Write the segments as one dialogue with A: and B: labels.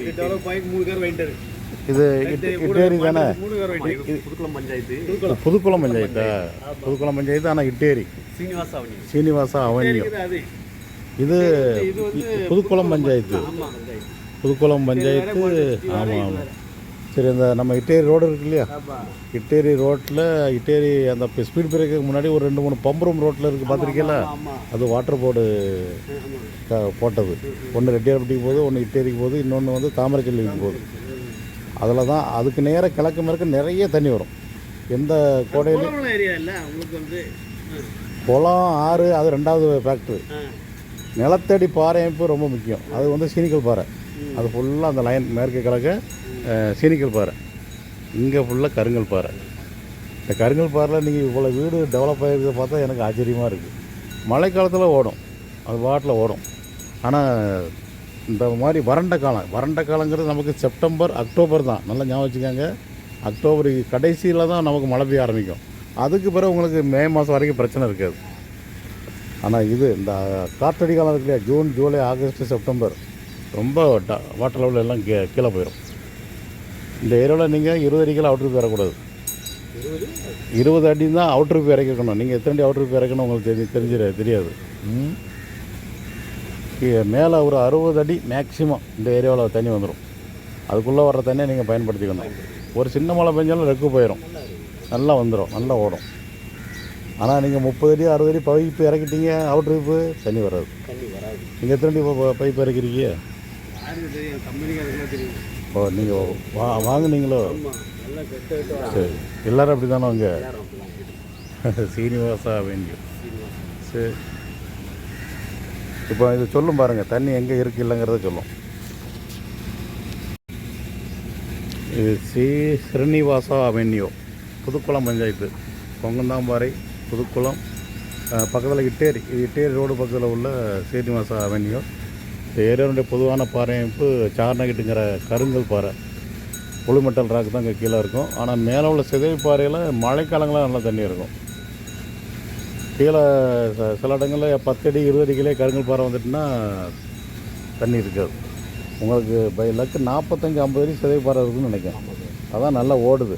A: இது டெவலப் ஆகி மூணு கார் வாங்கிட்டாரு.
B: இது இட்டு- இட்டேரி தானே?
A: மூணு கார் வாங்கிட்டாரு.
C: புதுக்குளம் பஞ்சாயத்து.
B: புதுக்குளம். பஞ்சாயத்தா? புதுக்குளம் பஞ்சாயத்து ஆனால் இட்டேரி
C: சீனிவாச அவனி.
B: சீனிவாசா அவனியம்
A: அது.
B: இது புதுக்குளம் பஞ்சாயத்து.
A: ஆமா
B: புதுக்குளம் பஞ்சாயத்து. ஆமாம் ஆமாம் சரி அந்த நம்ம இட்டேரி ரோடு இருக்கு இல்லையா? இட்டேரி ரோட்டில் இட்டேரி அந்த ஸ்பீட் பிரேக்குக்கு முன்னாடி ஒரு ரெண்டு மூணு பம்பு ரூம் ரோட்டில் இருக்குது பார்த்துருக்கீங்களா அது வாட்டர் போர்டு போட்டது. ஒன்று ரெட்டியார்பட்டிக்கு போகுது ஒன்று இட்டேரிக்கு போகுது இன்னொன்று வந்து தாமரைச்செல்விக்கு போகுது. அதில் தான் அதுக்கு நேராக கிழக்கு மேற்கு நிறைய தண்ணி வரும். எந்த கோடையிலும் குளம் ஆறு அது ரெண்டாவது ஃபேக்ட்ரி நிலத்தடி பாறை அமைப்பு ரொம்ப முக்கியம். அது வந்து சீனிக்கல் பாறை. அது ஃபுல்லாக அந்த லைன் மேற்கு கிழக்க சீனிக்கல் பாறை. இங்கே ஃபுல்லாக கருங்கல் பாறை. இந்த கருங்கல் பாறையில் நீங்கள் இவ்வளோ வீடு டெவலப் ஆகிருக்கிறத பார்த்தா எனக்கு ஆச்சரியமாக இருக்குது மழைக்காலத்தில் ஓடும். அது வாட்டில் ஓடும். ஆனால் இந்த மாதிரி வறண்ட காலம் வறண்ட காலங்கிறது நமக்கு செப்டம்பர் அக்டோபர் தான். நல்லா ஞாபகம் வச்சுக்கோங்க. அக்டோபர் கடைசியில் தான் நமக்கு மழை பெய்ய ஆரம்பிக்கும். அதுக்கு பிறகு உங்களுக்கு மே மாதம் வரைக்கும் பிரச்சனை இருக்காது. ஆனால் இது இந்த காற்றடி காலம் இருக்கு இல்லையா? ஜூன் ஜூலை ஆகஸ்ட் செப்டம்பர் ரொம்ப ட- வாட்டர் லெவல் எல்லாம் கீ கீழே போயிடும் இந்த ஏரியாவில் நீங்கள் இருபது அடிக்கெல்லாம் அவுட்ருக்கு இறக்கக்கூடாது. இருபது அடி? தான் அவுட்ருக்கு இறக்கணும் நீங்கள் எத்தனை அடி அவுட்ருக்கு இறக்கணும் உங்களுக்கு தெரி தெரிஞ்சிட தெரியாது. மேலே ஒரு அறுபது அடி மேக்ஸிமம் இந்த ஏரியாவில் தண்ணி வந்துடும் அதுக்குள்ளே வர்ற தண்ணியை நீங்கள் பயன்படுத்திக்கணும். ஒரு சின்ன மழை பெஞ்சாலும் ரெக்கு போயிடும் நல்லா வந்துடும் நல்லா ஓடும். ஆனால் நீங்கள் முப்பது அடி அறுபது அடி பைப்பு இறக்கிட்டீங்க அவுட்ரு பைப்பு தண்ணி வராது. நீங்கள் எத்தனை அடி ப- பைப் இறக்கிறீங்க ஓ நீங்கள் வா வாங்குனீங்களோ? சரி. எல்லாரும் அப்படி தானே
A: அப்படிலாம்
B: சீனிவாசா வேண்டிய சரி. இப்போ இது சொல்லும் பாருங்கள் தண்ணி எங்கே இருக்கு இல்லைங்கிறத சொல்லும். இது சி ஸ்ரீனிவாசா அவென்யூ புதுக்குளம் பஞ்சாயத்து. கொங்கந்தாம்பாறை புதுக்குளம். பக்கத்தில் இட்டேரி இது இட்டேரி ரோடு பக்கத்தில் உள்ள ஸ்ரீனிவாசா அவென்யூ இந்த ஏரியாவுடைய பொதுவான பாறை அமைப்பு சார்னகிட்டுங்கிற கருங்கல் பாறை. புளிமெட்டல் ராக் தான் இங்கே கீழே இருக்கும். ஆனால் மேலே உள்ள சிதைவு பாறையில் மழைக்காலங்களில் நல்லா தண்ணி இருக்கும். கீழே ச- சில இடங்களில் பத்து அடி இருபது அடிக்கிலே கருங்கல் பாறை வந்துட்டுன்னா தண்ணி இருக்காது. உங்களுக்கு பை லக்கு நாற்பத்தஞ்சு ஐம்பது அடி சிதைவு பாறை இருக்குன்னு நினைக்கிறேன். அதான் நல்லா ஓடுது.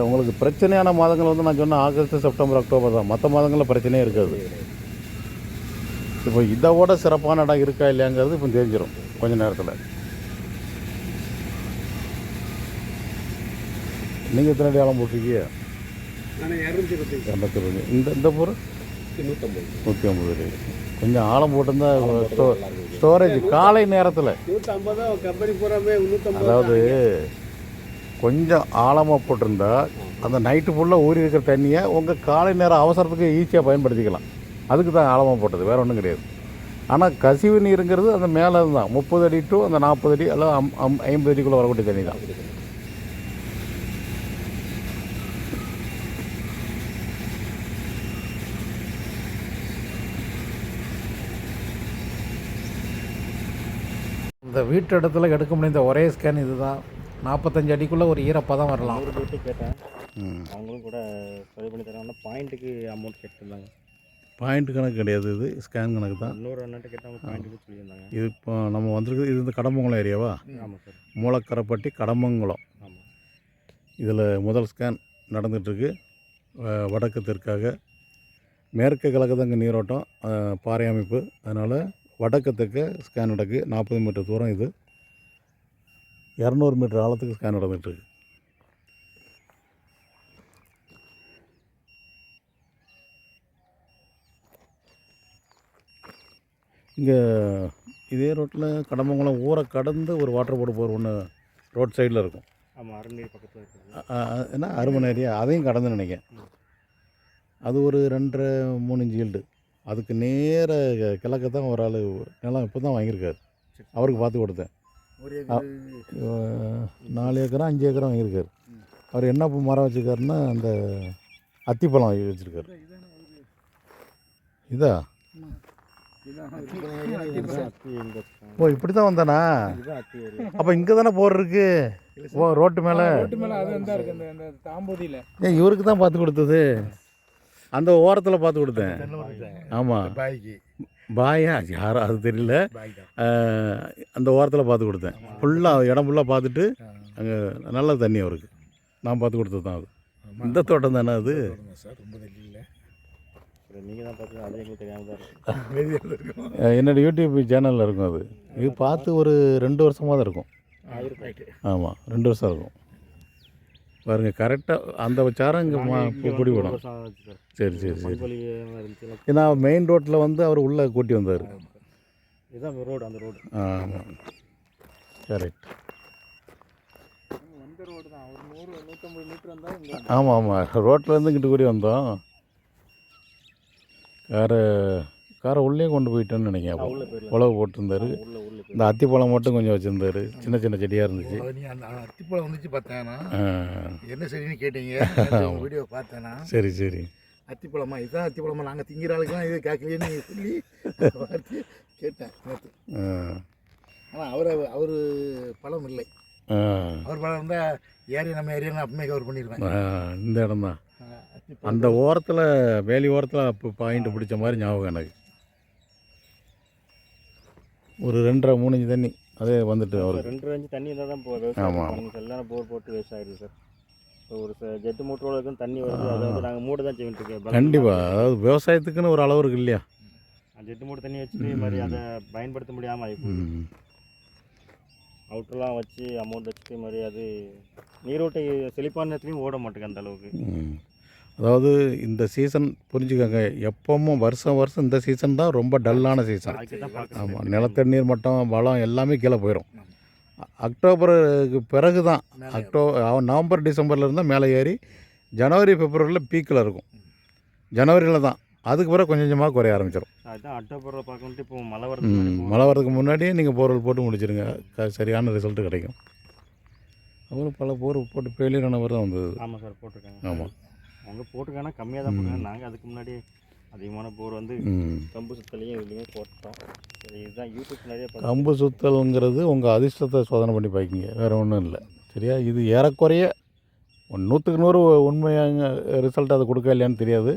B: உங்களுக்கு பிரச்சனையான மாதங்கள் வந்து நான் சொன்ன ஆகஸ்ட் செப்டம்பர் அக்டோபர் தான். மற்ற மாதங்களில் பிரச்சனையே இருக்காது. இப்போ இதை விட சிறப்பான இடம் இருக்கா இல்லையாங்கிறது இப்போ தெரிஞ்சிடும் கொஞ்ச நேரத்தில். நீங்கள் எத்தனை ஆழம் போட்டிருக்கீங்க?
A: இரநூத்தி
B: இருபது இந்த இந்த பொருள் நூற்றி ஐம்பது அடி. கொஞ்சம் ஆழம் போட்டிருந்தா ஸ்டோ ஸ்டோரேஜ் காலை நேரத்தில். அதாவது கொஞ்சம் ஆழமாக போட்டிருந்தா அந்த நைட்டு ஃபுல்லாக ஊறி இருக்கிற தண்ணியை உங்கள் காலை நேரம் அவசரத்துக்கு ஈஸியாக பயன்படுத்திக்கலாம். அதுக்கு தான் ஆழமாக போட்டது வேறு ஒன்றும் கிடையாது. ஆனால் கசிவு நீருங்கிறது அந்த மேலே தான். முப்பது அடி டு அந்த நாற்பது அடி அல்லது அம் அம் ஐம்பது அடிக்குள்ளே வரக்கூடிய தண்ணி தான். இந்த வீட்டு இடத்துல எடுக்க முடிந்த ஒரே ஸ்கேன் இதுதான். நாற்பத்தஞ்சு அடிக்குள்ளே ஒரு ஈரப்பதம் வரலாம்.
C: டேட்டு கேட்டேன். அவங்களும் கூட சரி பண்ணி தராங்கன்னா பாயிண்ட்டுக்கு அமௌண்ட் கேட்டிருந்தாங்க.
B: பாயிண்ட் கணக்கு கிடையாது இது ஸ்கேன் கணக்கு தான்.
C: இன்னொரு சொல்லியிருந்தாங்க.
B: இது இப்போ நம்ம வந்திருக்குது இது இந்த கடம்பங்குளம் ஏரியாவா
C: ஆமாம் சார்.
B: மூலக்கரைப்பட்டி கடம்பங்குளம்
C: ஆமாம்
B: இதில் முதல் ஸ்கேன் நடந்துகிட்ருக்கு வடக்கு தெற்காக. மேற்கு கிழக்கு தான் இங்கே நீரோட்டம் பாறை அமைப்பு. அதனால் வடக்கு தெற்க ஸ்கேன் நடக்கு. நாற்பது மீட்டர் தூரம் இது. இரநூறு மீட்டர் ஆழத்துக்கு ஸ்கேன் நடந்துகிட்ருக்கு இங்கே இதே ரோட்டில் கடம்பங்குளம் ஊரை கடந்து ஒரு வாட்டர் போர்டு போகிற ஒன்று ரோட் சைடில் இருக்கும்.
C: ஆமாம் அருணகிரி பக்கத்தில் இருக்குது.
B: அ- அ- என்ன? அருமனை ஏரியா. அதையும் கடந்து நினைக்கிறேன். அது ஒரு ரெண்டரை மூணு இன்ச்சு ஈல்டு அதுக்கு நேர கிழக்க தான் ஒரு ஆள் நிலம் இப்போ தான் வாங்கியிருக்காரு. அவருக்கு பார்த்து கொடுத்தேன். நாலு ஏக்கரா அஞ்சு ஏக்கரா வாங்கியிருக்காரு. அவர் என்ன மரம் வச்சுருக்காருன்னா அந்த அத்திப்பழம் வச்சுருக்காரு. இதா ஓ இப்படி தான் வந்தானா? அப்போ இங்கே தானே போர் இருக்கு? ஓ ரோட்டு மேலே? ஏன் இவருக்கு தான் பார்த்து கொடுத்தது? அந்த ஓரத்தில் பார்த்து கொடுத்தேன். ஆமாம் பாயா? யாரும் அது தெரியல. அந்த ஓரத்தில் பார்த்து கொடுத்தேன். ஃபுல்லாக இடம் ஃபுல்லாக பார்த்துட்டு அங்கே நல்ல தண்ணி அவருக்கு. நான் பார்த்து கொடுத்தது தான் அது. இந்த தோட்டம் தானே அது?
C: நீங்கள் தான் பார்த்து அது எங்களுக்கு தெரியாமல் தான் இருக்கும்.
B: அஹ், என்னோட யூடியூப் சேனலில் இருக்கும் அது. இது பார்த்து ஒரு ரெண்டு வருஷமாக தான் இருக்கும். ஆமாம் ரெண்டு வருஷம் இருக்கும். பாருங்க கரெக்டாக அந்த சாரம் இங்கே பிடி விடும் சரி. சரி சரி ஏன்னா மெயின் ரோட்டில் வந்து அவர் உள்ளே கூட்டி வந்தார்.
C: இதுதான் ரோடு அந்த ரோடு
B: ஆமாம் கரெக்ட் ஆமாம் ஆமாம் ரோட்லேருந்து இங்கிட்டு கூடி வந்தோம். காரை காரை உள்ளே கொண்டு போயிட்டேன்னு நினைக்கிறேன் உழவு போட்டிருந்தாரு. இந்த அத்திப்பழம் மட்டும் கொஞ்சம் வச்சுருந்தாரு. சின்ன சின்ன செடியாக இருந்துச்சு.
D: அத்திப்பழம் வந்துச்சு பார்த்தேன்னா என்ன சரின்னு கேட்டீங்க? வீடியோ பார்த்தேன்னா
B: சரி சரி.
D: அத்திப்பழமா? இதுதான் அத்திப்பழமா? நாங்கள் திங்கிற ஆளுக்குலாம் இது கேட்கலையேன்னு சொல்லி கேட்டேன் ஆனால் அவர் அவர் பழம் இல்லை. அவர் பழம் இருந்தால் ஏரியா நம்ம ஏரியா அப்பமே கவர் பண்ணிடுவேன்.
B: இந்த இடம் தான் அந்த ஓரத்தில் வேலி ஓரத்தில் அப்போ பாயிண்ட் பிடிச்ச மாதிரி ஞாபகம் எனக்கு. ஒரு ரெண்டரை மூணு இன்ச்சு தண்ணி அதே வந்துட்டு அவருக்கு.
C: ரெண்டு ரஞ்சு தண்ணி இருந்தால் தான் இப்போ
B: ஆமா.
C: விவசாயம் பண்ணுங்க எல்லாம் போர் போட்டு வேஸ்ட் ஆகிடுது சார் ஒரு ஜெட்டு இருக்கும் தண்ணி வருது அதை வந்து நாங்கள் மூட தான் செய்யிட்டு இருக்கோம்
B: கண்டிப்பாக அதாவது விவசாயத்துக்குன்னு ஒரு அளவு இருக்கு இல்லையா?
C: ஜெட்டு மூட்டை தண்ணி வச்சுட்டு இது மாதிரி அதை பயன்படுத்த முடியாமல் ஆகி போகுது. அவுட்டர்லாம் வச்சு அமௌண்ட் வச்சுட்டு மாதிரி அது நீரோட்டை செழிப்பான நேரத்துலையும் ஓட மாட்டேங்குது அந்த அளவுக்கு.
B: அதாவது இந்த சீசன் புரிஞ்சுக்கோங்க எப்பவும் வருஷம் வருஷம் இந்த சீசன் தான் ரொம்ப டல்லான சீசன் ஆமாம் நிலத்தடி நீர் மட்டம் வளம் எல்லாமே கீழே போயிடும் அக்டோபருக்கு பிறகு தான் அக்டோ நவம்பர் டிசம்பரில் இருந்தால் மேலே ஏறி ஜனவரி பிப்ரவரியில் பீக்கில் இருக்கும். ஜனவரியில் தான். அதுக்கு பிறகு கொஞ்சம் கொஞ்சமாக குறைய ஆரம்பிச்சிடும்
C: அக்டோபரில் இப்போ மழை
B: ம்,
C: வருது
B: மழை வரதுக்கு முன்னாடியே நீங்கள் போர்வெல் போட்டு முடிச்சிருங்க. க- சரியான ரிசல்ட் கிடைக்கும். அப்புறம் பல போர் போட்டு ஃபெயிலியர் ஆனவர் தான் வந்தது.
C: ஆமாம் சார் போட்டிருக்காங்க.
B: ஆமாம்
C: அவங்க போட்டிருக்காங்கன்னா கம்மியாக தான் போட்டிருக்காங்க. நாங்கள் அதுக்கு முன்னாடி அதிகமான போர் வந்து கம்பு சுத்தலையும் இதுலேயுமே போட்டோம். சரி இதுதான் யூடியூப் நிறைய
B: கம்பு சுத்தல்ங்கிறது உங்கள் அதிர்ஷ்டத்தை சோதனை பண்ணி பார்க்கிங்க வேறு ஒன்றும் இல்லை. சரியா? இது ஏறக்குறைய ஒரு நூற்றுக்கு நூறு உண்மையாக ரிசல்ட் அது கொடுக்க இல்லையான்னு தெரியாது.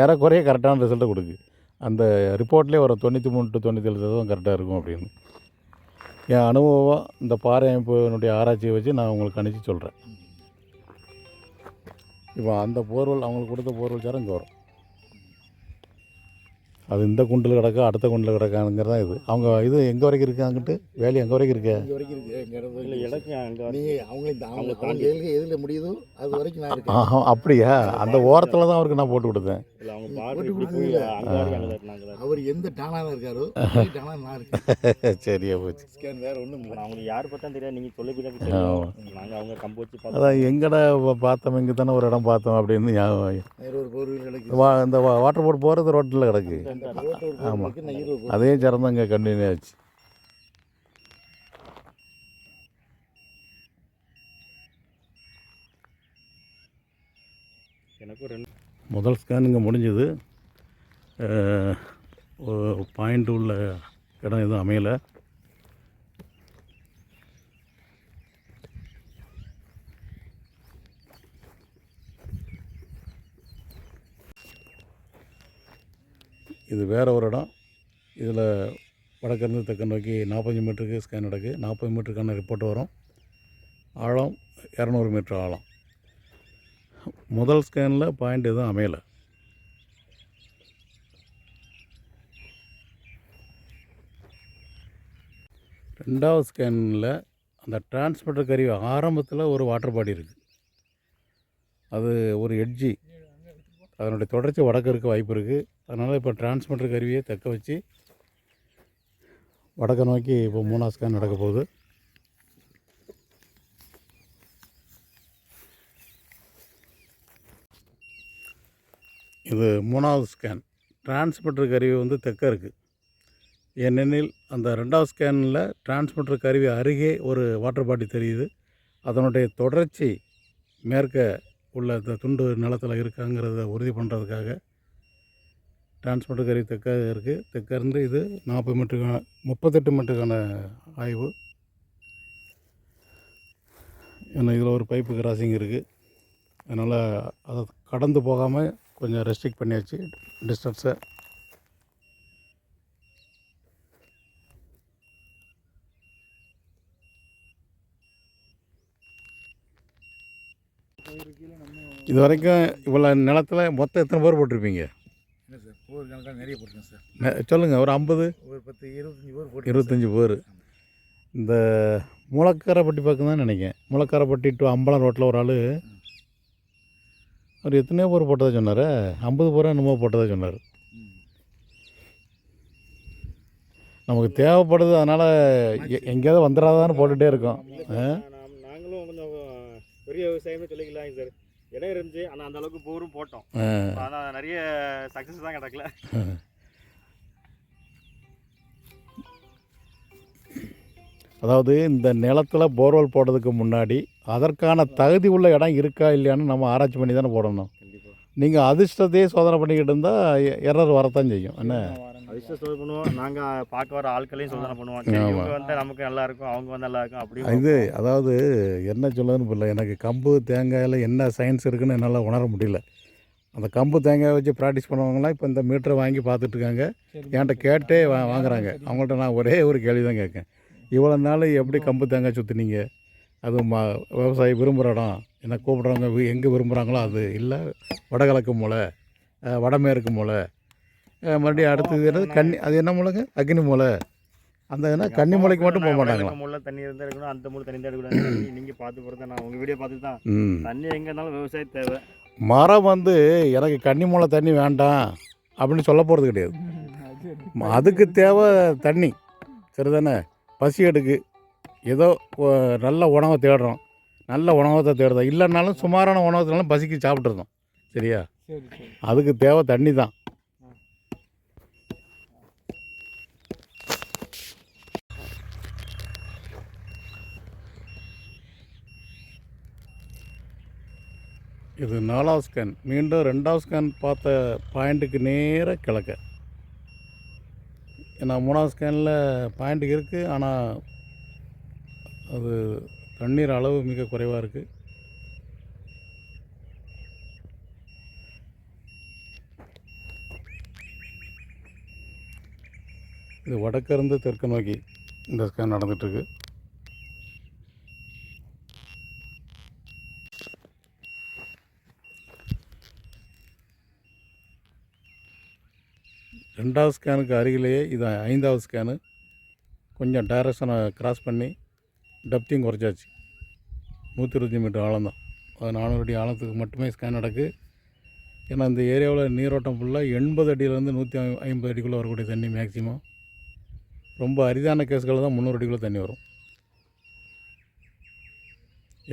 B: ஏறக்குறைய கரெக்டான ரிசல்ட்டை கொடுக்கு. அந்த ரிப்போர்ட்லேயே ஒரு தொண்ணூற்றி மூணு டு தொண்ணூற்றி ஏழு சதவீதம் கரெக்டாக இருக்கும் அப்படின்னு. என் அனுபவம் இந்த பாறை அமைப்பினுடைய ஆராய்ச்சியை வச்சு நான் உங்களுக்கு அனுப்பிச்சு சொல்கிறேன் இப்போ அந்த போர்வெல் அவங்களுக்கு கொடுத்த போர்வெல் சாரம் இங்கே வரும். அது இந்த குண்டில் கிடக்கா அடுத்த குண்டில் கிடக்கானுங்கிறது தான் இது. அவங்க இது எங்கே வரைக்கும் இருக்கு அங்கிட்டு? வேலி எங்கே வரைக்கும் இருக்கு?
D: இங்கே வரைக்கும் இருக்கு. இங்கே இருந்து
C: இல்லை இலக்கியம் அங்கே
D: நீங்கள் அவங்க எதில் முடியுதோ அது வரைக்கும் நான்
B: அப்படியா? அந்த ஓரத்தில் தான் அவருக்கு நான் போட்டு கொடுத்தேன்.
C: இல்லை அவங்க பாட்டு இப்படி போய்? அங்கே அங்கே
D: அவர் எந்த டானாக இருக்காரோ அதே டானா நான் இருக்கேன்
B: சரியா போச்சு.
D: ஸ்கேன் வேறு ஒன்றும் இல்லை.
C: அவங்களுக்கு யார் பார்த்தா தெரியாது. நீங்கள் சொல்லி தான் நாங்கள் அவங்க கம்பு வச்சு பார்த்தோம்
B: அதான் எங்கடா பார்த்தோம் இங்கே தானே ஒரு இடம் பார்த்தோம் அப்படின்னு ஞாபகம் இந்த வா வாட்டர் போர்ட் போகிறது ரோட்டில் கிடக்கு.
D: பொருள்
B: அதே சரம் தான் இங்கே கண்டினியூ ஆச்சு.
C: எனக்கும் ரெண்டு
B: முதல் ஸ்கேனுங்க முடிஞ்சது. பாயிண்ட் உள்ள இடம் எதுவும் அமையலை. இது வேறு ஒரு இடம். இதில் வடக்கிருந்து தெற்கு நோக்கி நாற்பத்தஞ்சு மீட்டருக்கு ஸ்கேன் நடக்குது நாற்பது மீட்டருக்கான ரிப்போர்ட் வரும். ஆழம் இரநூறு மீட்டர் ஆழம். முதல் ஸ்கேனில் பாயிண்ட் எதுவும் அமையலை. ரெண்டாவது ஸ்கேனில் அந்த டிரான்ஸ்மிட்டர் கருவி ஆரம்பத்தில் ஒரு வாட்டர் பாடி இருக்குது அது ஒரு எட்ஜி அதனுடைய தொடர்ச்சி வடக்கு இருக்க வாய்ப்பு இருக்குது அதனால் இப்போ டிரான்ஸ்மிட்டர் கருவியை தக்க வச்சு வடக்க நோக்கி இப்போ மூணாவது ஸ்கேன் நடக்க போகுது. இது மூணாவது ஸ்கேன் டிரான்ஸ்மிட்டர் கருவி வந்து தெக்க இருக்குது ஏனெனில் அந்த ரெண்டாவது ஸ்கேனில் டிரான்ஸ்மிட்டர் கருவி அருகே ஒரு வாட்டர் பாட்டி தெரியுது. அதனுடைய தொடர்ச்சி மேற்க உள்ள இந்த துண்டு நிலத்தில் இருக்காங்கிறத உறுதி பண்ணுறதுக்காக டிரான்ஸ்மிட்டர் கருவி தெற்காக இருக்குது தெற்கிருந்து இது நாற்பது மீட்டருக்கான முப்பத்தெட்டு மீட்டருக்கான ஆய்வு. ஏன்னா இதில் ஒரு பைப்பு கிராசிங் இருக்குது அதனால் அதை கடந்து போகாமல் கொஞ்சம் ரெஸ்ட்ரிக்ட் பண்ணியாச்சு. டிஸ்டன்ஸை இது வரைக்கும் இவ்வளோ நிலத்தில் மொத்தம் எத்தனை பேர் போட்டிருப்பீங்க?
D: இல்லை சார் நிறைய போட்டிருக்கேன் சார்.
B: சொல்லுங்கள் ஒரு ஐம்பது?
D: ஒரு பத்து இருபத்தஞ்சி பேர் போட்டு
B: இருபத்தஞ்சி பேர். இந்த முளக்காரப்பட்டி பக்கம் தான் நினைக்கிறேன். முளக்காரப்பட்டி டு அம்பலம் ரோட்டில் ஒரு ஆள் அவர் எத்தனையோ பேர் போட்டதா சொன்னார். ஐம்பது பேரா என்னமோ போட்டதா சொன்னார். நமக்கு தேவைப்படுது அதனால் எங்கேயாவது வந்துடாதான்னு போட்டுகிட்டே இருக்கோம்.
C: நாங்களும் கொஞ்சம் பெரிய விவசாயமே சொல்லிக்கலாம் சார். இடம் இருந்துச்சு ஆனால் அந்த அளவுக்கு போரும் போட்டோம். ஆனால் நிறைய சக்ஸஸ் தான் கிடக்கல.
B: அதாவது இந்த நிலத்தில் போர்வெல் போடுறதுக்கு முன்னாடி அதற்கான தகுதி உள்ள இடம் இருக்கா இல்லையான்னு நம்ம ஆராய்ச்சி பண்ணி தானே போடணும். நீங்கள் அதிர்ஷ்டத்தையே சோதனை பண்ணிக்கிட்டு இருந்தால் எரர் வரத்தான் செய்யும். என்ன?
C: அதிர்ஷ்டம் சோதனை பண்ணுவோம். நாங்கள் பார்க்க வர ஆட்களையும் சோதனை பண்ணுவோம். இவங்க வந்து நமக்கு நல்லா இருக்கும் அவங்க வந்து நல்லா இருக்கும் அப்படி
B: இது அதாவது என்ன சொல்லுதுன்னு புரியல. எனக்கு கம்பு தேங்காயில் என்ன சயின்ஸ் இருக்குன்னு என்னால் உணர முடியல. அந்த கம்பு தேங்காய் வச்சு ப்ராக்டிஸ் பண்ணுறவங்களாம் இப்போ இந்த மீட்டரை வாங்கி பார்த்துட்டு இருக்காங்க. என்கிட்ட கேட்டே வா வாங்குறாங்க. அவங்கள்ட்ட நான் ஒரே ஒரு கேள்வி தான் கேட்கேன். இவ்வளோ நாள் எப்படி கம்பு தேங்காய் சுற்றுனீங்க அது மா விவசாயி விரும்புகிற இடம் என்ன கூப்பிட்றவங்க எங்கே விரும்புகிறாங்களோ அது. இல்லை வடகிழக்கு மூலை வடமேற்கு மூலை. மறுபடியும் அடுத்தது என்னது? கன்னி அது என்ன மூலைங்க? அக்னி மூலை. அந்த என்ன கன்னி மூலைக்கு மட்டும் போக மாட்டாங்களா?
C: முள்ள தண்ணி இருந்தால் இருக்கணும் அந்த முள்ள தண்ணி தான் இருக்கணும். நீங்கள் பார்த்து போகிறத நான் உங்கள் வீடியோ பார்த்து தான். தண்ணி எங்கே இருந்தாலும் விவசாயம் தேவை.
B: மரம் வந்து எனக்கு கன்னி மூலை தண்ணி வேண்டாம் அப்படின்னு சொல்ல போகிறது கிடையாது. அதுக்கு தேவை தண்ணி. சரிதானே? பசி எடுக்கு. ஏதோ நல்ல உணவை தேடுறோம். நல்ல உணவத்தை தேடுறோம். இல்லைனாலும் சுமாரான உணவத்தினாலும் பசிக்கு சாப்பிட்ருந்தோம் சரியா?
E: சரி சரி.
B: அதுக்கு தேவை தண்ணி தான். இது நாலாவது ஸ்கேன் மீண்டும் ரெண்டாவது ஸ்கேன் பார்த்த பாயிண்ட்டுக்கு நேராக கிழக்க. ஏன்னா மூணாவது ஸ்கேனில் பாயிண்ட் இருக்குது ஆனால் அது தண்ணீர் அளவு மிக குறைவாக இருக்குது இது வடக்கிருந்து தெற்கு நோக்கி இந்த ஸ்கேன் நடந்துகிட்ருக்கு ரெண்டாவது ஸ்கேனுக்கு அருகிலேயே இது ஐந்தாவது ஸ்கேனு கொஞ்சம் டைரக்ஷனை க்ராஸ் பண்ணி டப்த்தியும் குறைச்சாச்சு. நூற்றி இருபத்தி மீட்டர் ஆழம் தான். அது நானூறு அடி ஆழத்துக்கு மட்டுமே ஸ்கேன் நடக்கு. ஏன்னா இந்த ஏரியாவில் நீரோட்டம் ஃபுல்லாக எண்பது அடியிலேருந்து நூற்றி ஐம்பது அடிக்குள்ளே வரக்கூடிய தண்ணி மேக்ஸிமம் ரொம்ப அரிதான கேஸ்களில் தான் முந்நூறு அடிக்குள்ளே தண்ணி வரும்.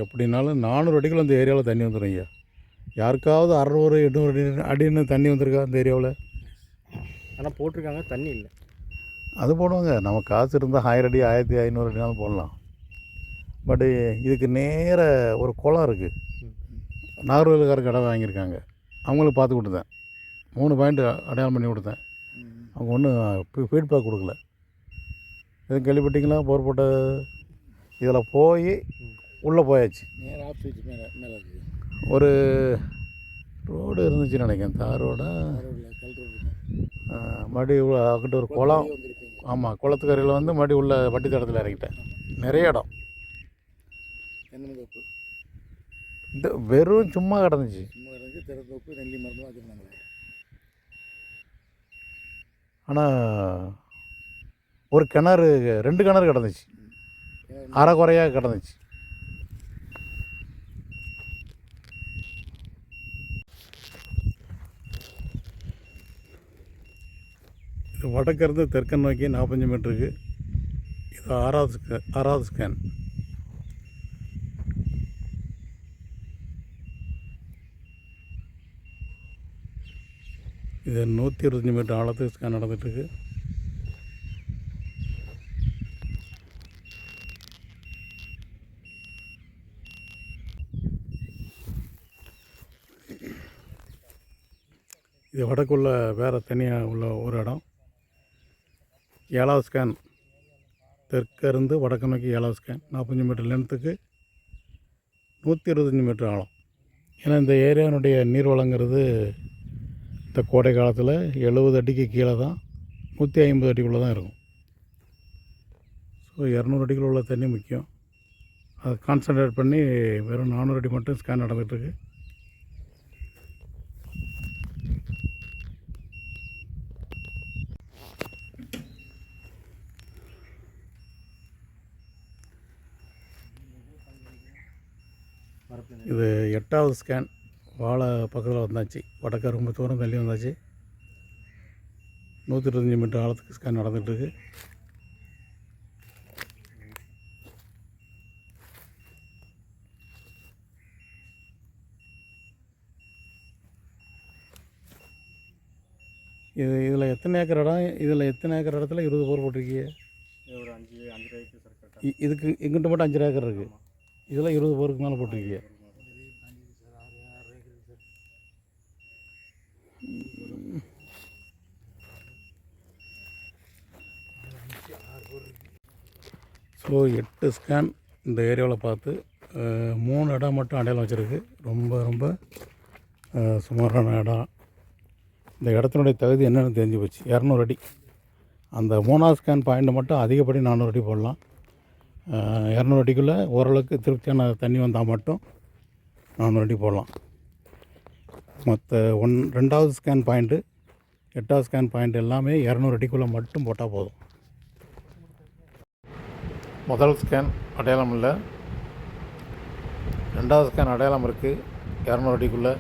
B: எப்படினாலும் நானூறு அடிக்குள்ள இந்த ஏரியாவில் தண்ணி வந்துடும் ஐயா. யாருக்காவது அறநூறு எண்ணூறு அடி அடின்னு தண்ணி வந்திருக்கா இந்த ஏரியாவில்?
C: ஆனால் போட்டிருக்காங்க தண்ணி இல்லை.
B: அது போடுவாங்க. நம்ம காசு இருந்தால் ஆயிரம் அடி ஆயிரத்தி ஐநூறு அடினாலும் போடலாம். பட்டு இதுக்கு நேர ஒரு குளம் இருக்குது நாகர்வேலுக்கார கடை வாங்கியிருக்காங்க. அவங்களுக்கு பார்த்து கொடுத்தேன். மூணு பாயிண்ட் அடையாளம் பண்ணி கொடுத்தேன். அவங்க ஒன்றும் ஃபீட்பேக் கொடுக்கல. எதுவும் கேள்விப்பட்டீங்களா? போர் போட்ட இதில் போய் உள்ளே போயாச்சு. ஒரு ரோடு இருந்துச்சுன்னு நினைக்கிறேன். தார் ரோடா?
D: ரோடில் கல் ரோடு இருக்கும்
B: மறுபடியும் உள்ள அங்கிட்ட ஒரு குளம். ஆமாம் குளத்துக்கரையில் வந்து மறுபடியும் உள்ள வட்டி தடத்தில் இறங்கிட்டேன் நிறைய இடம்.
D: தென்னந்தோப்பு
B: இந்த வெறும் சும்மா கிடந்துச்சு.
D: சும்மா இருந்து திறந்தோப்பு நெல்லி மரம்லாம் வச்சுருந்தாங்களே
B: ஆனால் ஒரு கிணறு ரெண்டு கிணறு கிடந்துச்சு. அரை குறையாக கிடந்துச்சு. இது வடக்கிருந்து தெற்கன் நோக்கி நாற்பத்தஞ்சு மீட்டருக்கு. இது ஆறாவது ஆறாவது ஸ்கேன். இது நூற்றி இருபத்தஞ்சி மீட்டர் ஆழத்துக்கு ஸ்கேன் நடந்துகிட்ருக்கு இது வடக்குள்ள வேறு தனியாக உள்ள ஒரு இடம். ஏழாவது ஸ்கேன் தெற்கிருந்து வடக்கு நோக்கி ஏழாவது ஸ்கேன் நாற்பத்தஞ்சு மீட்டர் லென்த்துக்கு நூற்றி இருபத்தஞ்சி மீட்டர் ஆழம். ஏன்னா இந்த ஏரியாவினுடைய நீர் வளங்கிறது இந்த கோடை காலத்தில் எழுபது அடிக்கு கீழே தான் நூற்றி ஐம்பது அடிக்குள்ளே தான் இருக்கும். ஸோ இரநூறு அடிக்குள்ள உள்ள தண்ணி முக்கியம். அதை கான்சன்ட்ரேட் பண்ணி வெறும் நானூறு அடி மட்டும் ஸ்கேன் நடந்துகிட்ருக்கு. இது எட்டாவது ஸ்கேன் வாழை பக்கத்தில் வந்தாச்சு. வடக்க ரொம்ப தூரம் தள்ளி வந்தாச்சு. நூற்றி இருபத்தஞ்சி மீட்டர் ஆழத்துக்கு ஸ்கேன் நடந்துகிட்ருக்கு இது இதில் எத்தனை ஏக்கர் இடம்? இதில் எத்தனை ஏக்கர் இடத்துல இருபது போர் போட்டிருக்கீங்க? இதுக்கு எங்கிட்ட மட்டும் அஞ்சு ஏக்கர் இருக்குது இதெல்லாம் இருபது போருக்கு மேலே போட்டிருக்கீங்க. ஸோ எட்டு ஸ்கேன் இந்த ஏரியாவில் பார்த்து மூணு இடம் மட்டும் அடையாளம் வச்சுருக்கு. ரொம்ப ரொம்ப சுமாரான இடம். இந்த இடத்தினுடைய தகுதி என்னென்னு தெரிஞ்சு போச்சு. இரநூறு அடி. அந்த மூணாவது ஸ்கேன் பாயிண்ட் மட்டும் அதிகப்படி நானூறு அடி போடலாம். இரநூறு அடிக்குள்ளே ஓரளவுக்கு திருப்தியான தண்ணி வந்தால் மட்டும் நானூறு அடி போடலாம். மற்ற ஒன் ரெண்டாவது ஸ்கேன் பாயிண்ட்டு எட்டாவது ஸ்கேன் பாயிண்ட் எல்லாமே இரநூறு அடிக்குள்ளே மட்டும் போட்டால் போதும். முதல் ஸ்கேன் அடையாளம் இல்லை. ரெண்டாவது ஸ்கேன் அடையாளம் இருக்குது இரநூறு அடிக்குள்ளே.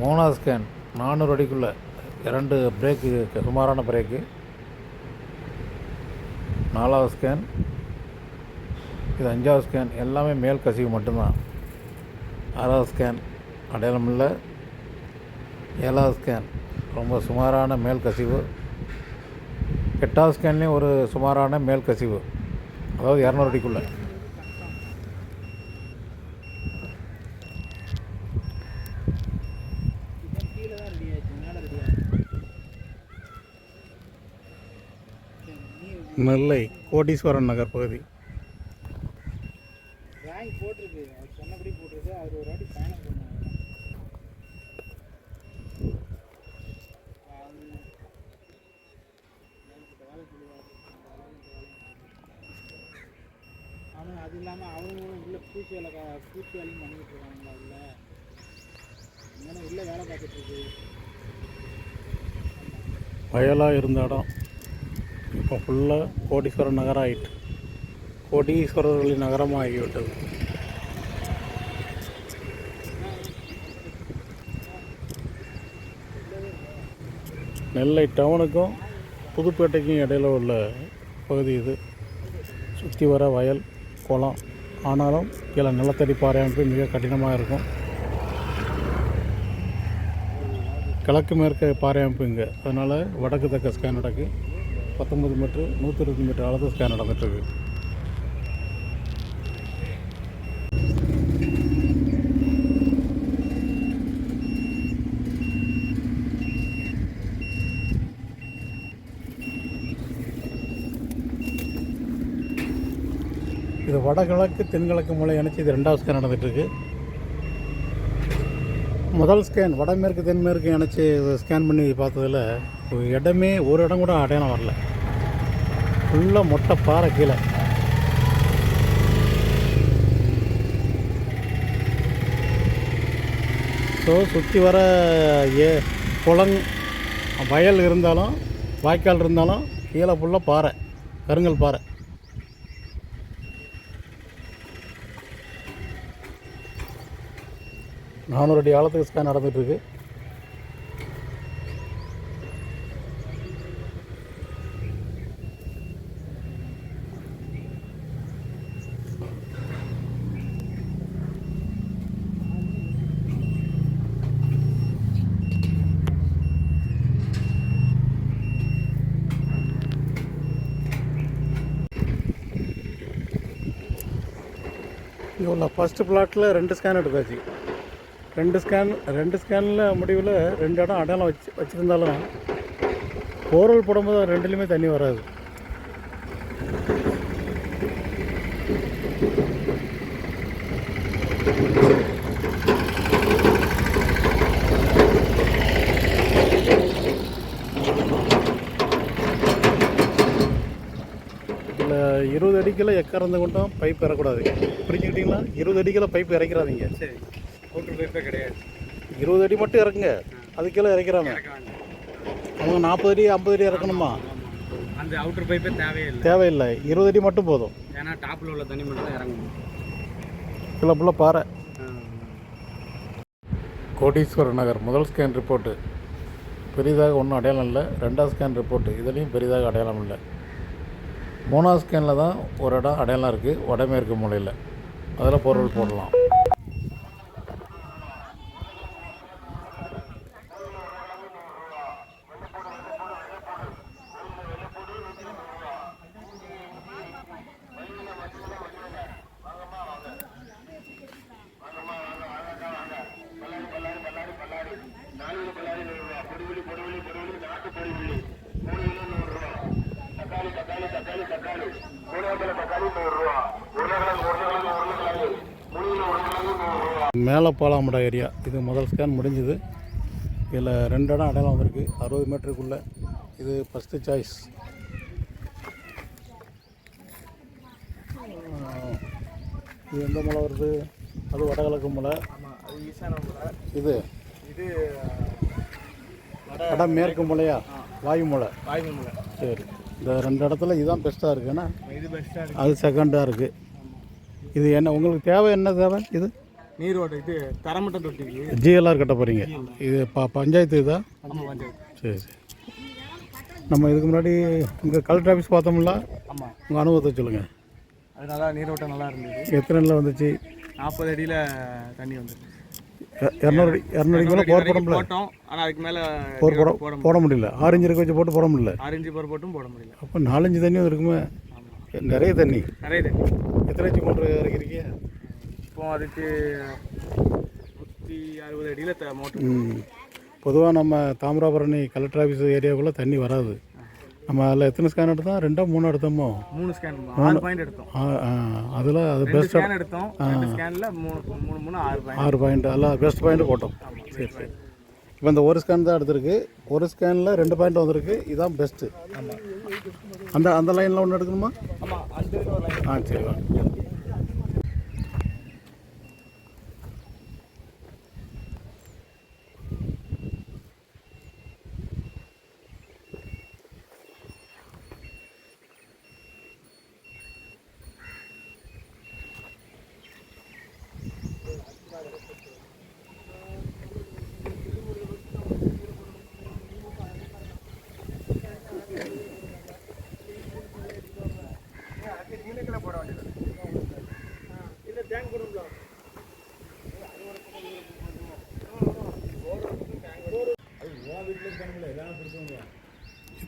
B: மூணாவது ஸ்கேன் நானூறு அடிக்குள்ளே. இரண்டு பிரேக்கு சுமாரான பிரேக்கு நாலாவது ஸ்கேன் இது அஞ்சாவது ஸ்கேன் எல்லாமே மேல் கசிவு மட்டும்தான். ஆறாவது ஸ்கேன் அடையாளம் இல்லை. ஏழாவது ஸ்கேன் ரொம்ப சுமாரான மேல் கசிவு. எட்டாவது ஸ்கேன்லேயும் ஒரு சுமாரான மேல் கசிவு. அதாவது இரநூறு அடிக்குள்ளே. நெல்லை கோடீஸ்வரன் நகர் பகுதி.
E: போட்டிருக்கு. அவர் சொன்னபடி போட்டிருக்கு. அவர் ஒரு வாட்டி ஆனால் அது இல்லாமல் அவங்களும் உள்ள பூச்சி வேலை பூச்சி வேலையும் பண்ணிக்கிட்டு இருக்காங்களா உள்ள இங்கே உள்ள வேலை பார்த்துட்டு இருக்கு.
B: வயலாக இருந்த இடம். இப்போ ஃபுல்லாக கோடீஸ்வரர் நகரம் ஆகிட்டு கோடீஸ்வரர்களின் நகரமாக ஆகிவிட்டது நெல்லை டவுனுக்கும் புதுப்பேட்டைக்கும் இடையில உள்ள பகுதி இது. சுற்றி வர வயல் குளம். ஆனாலும் கீழே நிலத்தடி பாறை அமைப்பு மிக கடினமாக இருக்கும். கிழக்கு மேற்கு பாறை அமைப்பு இங்கே. அதனால் வடக்கு தக்க ஸ்கேன் நடக்கு. பத்தொம்பது மீட்ரு நூற்றி இருபது மீட்டர் அளவு ஸ்கேன் நடந்துட்டுருக்கு வடகிழக்கு தென்கிழக்கு மூலை இணைச்சி இது ரெண்டாவது ஸ்கேன் நடந்துகிட்ருக்கு முதல் ஸ்கேன் வடமேற்கு தென்மேற்கு இணைச்சி ஸ்கேன் பண்ணி பார்த்ததில் இடமே ஒரு இடம் கூட அடையாளம் வரல. ஃபுல்லாக மொட்டை பாறை கீழே. ஸோ சுற்றி வர ஏ குளங் வயல் இருந்தாலும் வாய்க்கால் இருந்தாலும் கீழே ஃபுல்லாக பாறை கருங்கல் பாறை. நானூறு அடி ஆழத்துக்கு ஸ்கேன் நடந்துகிட்ருக்கு இவ்வளோ ஃபஸ்ட்டு பிளாட்டில் ரெண்டு ஸ்கேன் எடுத்தாச்சு. ரெண்டு ஸ்கேன் ரெண்டு ஸ்கேனில் முடிவில் ரெண்டு இடம் அடையாளம் வச்சு வச்சுருந்தாலும் போரல் போடும்போது ரெண்டுலேயுமே தண்ணி வராது. இதில் இருபது அடிக்கில் எக்கறந்து கொண்டும் பைப் இறக்கூடாது புரிஞ்சுக்கிட்டீங்களா? இருபது அடிக்கில் பைப் இறக்கிறாதீங்க.
A: சரி. பைப்பே கிடையாது.
B: இருபது அடி மட்டும் இறக்குங்க. அதுக்கெல்லாம் இறக்கிறாங்க. அவங்க நாற்பது அடி ஐம்பது அடி இறக்கணுமா?
A: அந்த அவுட்டர் பைப்பே தேவையே இல்லை.
B: தேவையில்லை. இருபது அடி மட்டும் போதும்.
A: ஏன்னா டாப்பில் உள்ள தண்ணி மட்டும் தான் இறங்கணும்.
B: கிலோ ஃபுல்லாக பாறை.
A: ஆ.
B: கோடீஸ்வர நகர் முதல் ஸ்கேன் ரிப்போர்ட்டு பெரிதாக ஒன்றும் அடையாளம் இல்லை. ரெண்டாவது ஸ்கேன் ரிப்போர்ட்டு இதுலேயும் பெரிதாக அடையாளம் இல்லை. மூணாவது ஸ்கேனில் தான் ஒரு இடம் அடையாளம் இருக்குது வடமேற்கு மூலையில். அதில் பொருள் போடலாம். மேலப்பாலாமடா ஏரியா. இது முதல் ஸ்கேன் முடிஞ்சுது. இதில் ரெண்டு இடம் அடையாளம் வந்திருக்கு. அறுபது மீட்டருக்குள்ளே இது ஃபஸ்ட்டு சாய்ஸ் இது எந்த மலை வருது? அது வடகிழக்கு மலை. இது?
C: இது
B: வட மேற்கு மலையா? வாயு மலை.
C: வாய்வு மலை.
B: சரி. இந்த ரெண்டு இடத்துல இதுதான் பெஸ்ட்டாக இருக்குன்னா அது செகண்டாக இருக்குது இது என்ன உங்களுக்கு தேவை என்ன தேவை? இது?
C: நீரோட இது தரமட்டம் தொட்டிக்கு
B: ஜிஎல்ஆர் கட்ட போகிறீங்க இது ப பஞ்சாயத்து இதா? சரி சரி. நம்ம இதுக்கு முன்னாடி இங்கே கலெக்டர் ஆஃபீஸ் பார்த்தோம்ல
C: ஆமாம்
B: உங்கள் அனுபவத்தை சொல்லுங்கள்
C: அது நல்லா நீரோட்டம் நல்லா இருந்தது.
B: எத்தனை நாளில் வந்துச்சு?
C: நாற்பது அடியில் தண்ணி
B: எ- இரநூறு இரநூறு மேலே போர் போட முடியல
C: போட்டோம். ஆனால் அதுக்கு மேலே
B: போர் போட
C: போட
B: முடியல. ஆரஞ்சு இருக்க வச்சு போட்டு போட முடியல?
C: ஆரஞ்சு போர் போட்டும் போட முடியல.
B: அப்போ நாலஞ்சு தண்ணியும் இருக்குமே. நிறைய தண்ணி.
C: நிறைய தண்ணி.
B: எத்தனை இன்ச்சு மோட்ரு இறக்கிருக்கீங்க?
C: இப்போ அதுக்கு நூற்றி அறுபது அடியில் த மோட்டர்.
B: ம். பொதுவாக நம்ம தாமிராபரணி கலெக்டர் ஆஃபீஸ் ஏரியாவுக்குள்ளே தண்ணி வராது. நம்ம அதில் எத்தனை ஸ்கேன் எடுத்தோம்? ரெண்டோ மூணோ எடுத்தோமோ?
C: மூணு ஸ்கேன் ஆறு பாயிண்ட் எடுத்தோம்.
B: அதில் அது
C: ஸ்கேன் எடுத்தோம். ஸ்கேனில் மூணு மூணு மூணு ஆறு பாயிண்ட்
B: ஆறு பாயிண்ட் எல்லாம் பெஸ்ட் பாயிண்ட் போட்டோம். சரி சரி. இப்போ இந்த ஒரு ஸ்கேன் தான் எடுத்திருக்கு. ஒரு ஸ்கேனில் ரெண்டு பாயிண்ட் வந்திருக்கு. இதுதான் பெஸ்ட்டு அந்த அந்த லைனில் ஒன்று எடுக்கணுமா? ஆ சரி வாங்க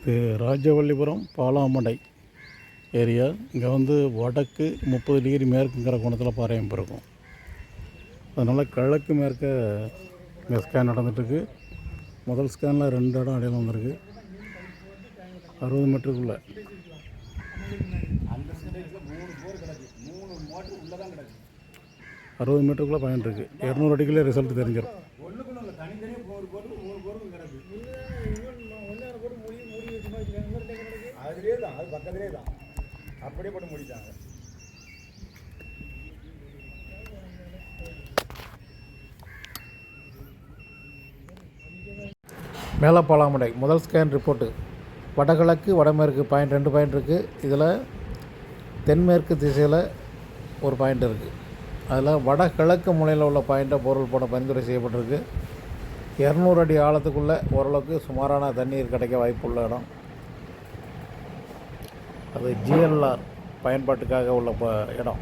B: இது ராஜவல்லிபுரம் பாலாமடை ஏரியா. இங்கே வந்து வடக்கு முப்பது டிகிரி மேற்குங்கிற கோணத்தில் பாறையம் இருக்கும் அதனால் கிழக்கு மேற்க இங்கே ஸ்கேன் நடந்துட்டுருக்கு. முதல் ஸ்கேனில் ரெண்டு இடம் அடையாளம் வந்திருக்கு. அறுபது மீட்டருக்குள்ளே அறுபது மீட்டருக்குள்ளே பயன் இருக்குது இரநூறு அடிக்குள்ளே ரிசல்ட் தெரிஞ்சிடும்
D: கதிரே தான் அப்படியே போட்டு முடிட்டாங்க.
B: மேலப்பாலாமடை முதல் ஸ்கேன் ரிப்போர்ட்டு வடகிழக்கு வடமேற்கு பாயிண்ட் ரெண்டு பாயிண்ட் இருக்குது இதில் தென்மேற்கு திசையில் ஒரு பாயிண்ட் இருக்குது அதில் வடகிழக்கு முனையில் உள்ள பாயிண்ட்டை பொருள் போட பரிந்துரை செய்யப்பட்டிருக்கு. இரநூறு அடி ஆழத்துக்குள்ளே ஓரளவுக்கு சுமாரான தண்ணீர் கிடைக்க வாய்ப்புள்ள இடம். அது ஜிஎல்ஆர் பயன்பாட்டுக்காக உள்ள ப இடம்.